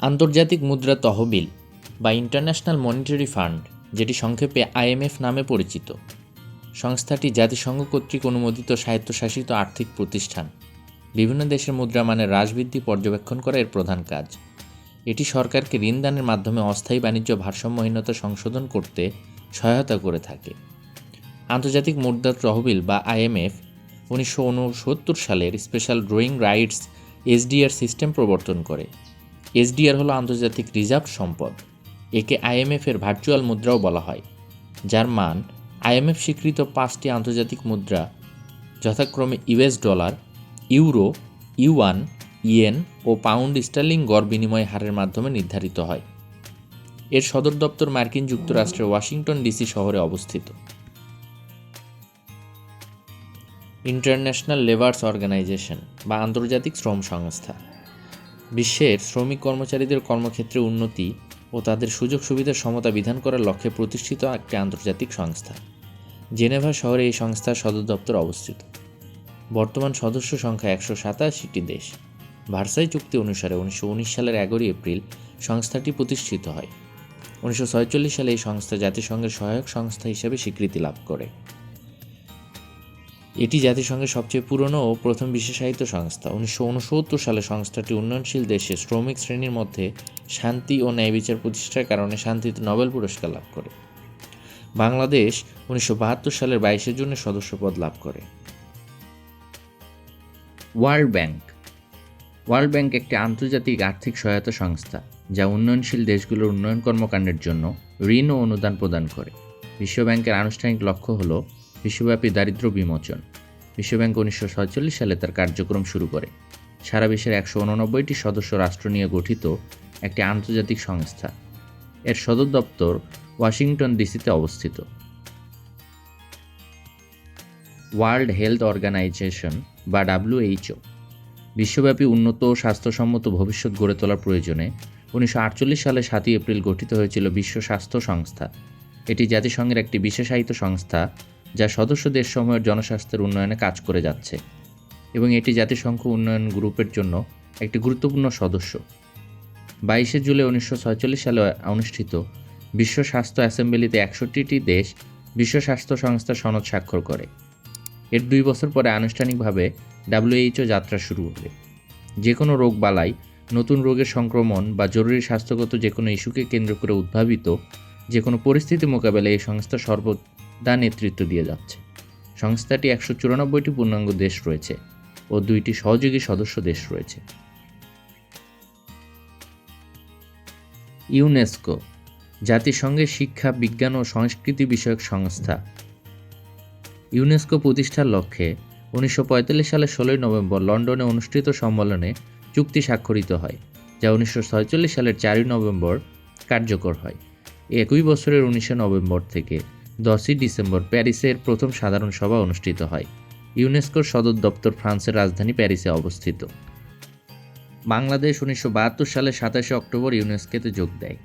আন্তর্জাতিক মুদ্রা তহবিল বা ইন্টারন্যাশনাল মনিটারি ফান্ড, যেটি সংক্ষেপে আইএমএফ নামে পরিচিত। সংস্থাটি জাতিসংঘ কর্তৃক অনুমোদিত স্বায়ত্তশাসিত আর্থিক প্রতিষ্ঠান। বিভিন্ন দেশের মুদ্রা মানের হ্রাস বৃদ্ধি পর্যবেক্ষণ করা এর প্রধান কাজ। এটি সরকারকে ঋণদানের মাধ্যমে অস্থায়ী বাণিজ্য ভারসাম্যহীনতা সংশোধন করতে সহায়তা করে থাকে। আন্তর্জাতিক মুদ্রা তহবিল বা আইএমএফ উনিশশো উনসত্তর সালের special drawing rights SDR system প্রবর্তন করে। এসডিআর হলো আন্তর্জাতিক রিজার্ভ সম্পদ। একে আইএমএফ এর ভার্চুয়াল মুদ্রাও বলা হয়, যার মান আইএমএফ স্বীকৃত পাঁচটি আন্তর্জাতিক মুদ্রা, যথাক্রমে US dollar, euro, yuan, yen ও পাউন্ড স্টার্লিং গড় বিনিময় হারের মাধ্যমে নির্ধারিত হয়। এর সদর দপ্তর মার্কিন যুক্তরাষ্ট্রের ওয়াশিংটন ডিসি শহরে অবস্থিত। ইন্টারন্যাশনাল লেবার্স অর্গানাইজেশন বা আন্তর্জাতিক শ্রম সংস্থা। বিশ্বের শ্রমিক কর্মচারীদের কর্মক্ষেত্রে উন্নতি ও তাদের সুযোগ সুবিধার সমতা বিধান করার লক্ষ্যে প্রতিষ্ঠিত একটি আন্তর্জাতিক সংস্থা। জেনেভা শহরে এই সংস্থার সদর দপ্তর অবস্থিত। বর্তমান সদস্য সংখ্যা একশো সাতাশিটি দেশ। ভার্সাই চুক্তি অনুসারে উনিশশো উনিশ সালের এগারোই এপ্রিল সংস্থাটি প্রতিষ্ঠিত হয়। উনিশশো সালে এই সংস্থা জাতিসংঘের সহায়ক সংস্থা হিসেবে স্বীকৃতি লাভ করে। এটি জাতিসংঘের সবচেয়ে পুরনো ও প্রথম বিশেষায়িত সংস্থা। উনিশশো উনসত্তর সালে সংস্থাটি উন্নয়নশীল দেশে শ্রমিক শ্রেণির মধ্যে শান্তি ও ন্যায় বিচার প্রতিষ্ঠার কারণে শান্তিতে নোবেল পুরস্কার লাভ করে। বাংলাদেশ উনিশশো বাহাত্তর সালের বাইশে জুনে সদস্যপদ লাভ করে। World bank. ওয়ার্ল্ড ব্যাংক একটি আন্তর্জাতিক আর্থিক সহায়তা সংস্থা যা উন্নয়নশীল দেশগুলোর উন্নয়ন কর্মকাণ্ডের জন্য ঋণ ও অনুদান প্রদান করে। বিশ্বব্যাংকের আনুষ্ঠানিক লক্ষ্য হল বিশ্বব্যাপী দারিদ্র্য বিমোচন। বিশ্বব্যাংক উনিশশো সাতচল্লিশ সালে তার কার্যক্রম শুরু করে। সারা বিশ্বের একশো উননব্বইটি সদস্য রাষ্ট্র নিয়ে গঠিত একটি আন্তর্জাতিক সংস্থা। এর সদর দপ্তর ওয়াশিংটন ডিসিতে অবস্থিত। ওয়ার্ল্ড হেলথ অর্গানাইজেশন, বা ডাব্লিউএইচও বিশ্বব্যাপী উন্নত স্বাস্থ্যসম্মত ভবিষ্যৎ গড়ে তোলার প্রয়োজনে উনিশশো আটচল্লিশ সালে সাতই এপ্রিল গঠিত হয়েছিল বিশ্ব স্বাস্থ্য সংস্থা। এটি জাতিসংঘের একটি বিশেষায়িত সংস্থা যা সদস্য দেশসমূহের জনস্বাস্থ্যের উন্নয়নে কাজ করে যাচ্ছে এবং এটি জাতিসংঘ উন্নয়ন গ্রুপের জন্য একটি গুরুত্বপূর্ণ সদস্য। বাইশে জুলাই উনিশশো সালে অনুষ্ঠিত বিশ্ব স্বাস্থ্য অ্যাসেম্বলিতে একষট্টিটি দেশ বিশ্ব স্বাস্থ্য সংস্থা সনদ স্বাক্ষর করে। এর দুই বছর পরে আনুষ্ঠানিকভাবে ডাব্লিউএইচও যাত্রা শুরু হবে। যে কোনো রোগ বালাই, নতুন রোগের সংক্রমণ বা জরুরি স্বাস্থ্যগত যে কোনো ইস্যুকে কেন্দ্র করে উদ্ভাবিত যে কোনো পরিস্থিতি মোকাবেলায় এই সংস্থা সর্বদা নেতৃত্ব দিয়ে যাচ্ছে। সংস্থাটি একশো চুরানব্বইটি পূর্ণাঙ্গ দেশ রয়েছে ও দুইটি সহযোগী সদস্য দেশ রয়েছে। ইউনেস্কো, জাতিসংঘের শিক্ষা, বিজ্ঞান ও সংস্কৃতি বিষয়ক সংস্থা। ইউনেস্কো প্রতিষ্ঠার লক্ষ্যে উনিশশো সালের ষোলোই নভেম্বর লন্ডনে অনুষ্ঠিত সম্মেলনে চুক্তি স্বাক্ষরিত হয়, যা উনিশশো সালের চারই নভেম্বর কার্যকর হয়। একই বছরের উনিশে নভেম্বর থেকে দশই ডিসেম্বর প্যারিসের প্রথম সাধারণ সভা অনুষ্ঠিত হয়। ইউনেস্কোর সদর দপ্তর ফ্রান্সের রাজধানী প্যারিসে অবস্থিত। বাংলাদেশ উনিশশো সালে সাতাশে অক্টোবর ইউনেস্কোতে যোগ দেয়।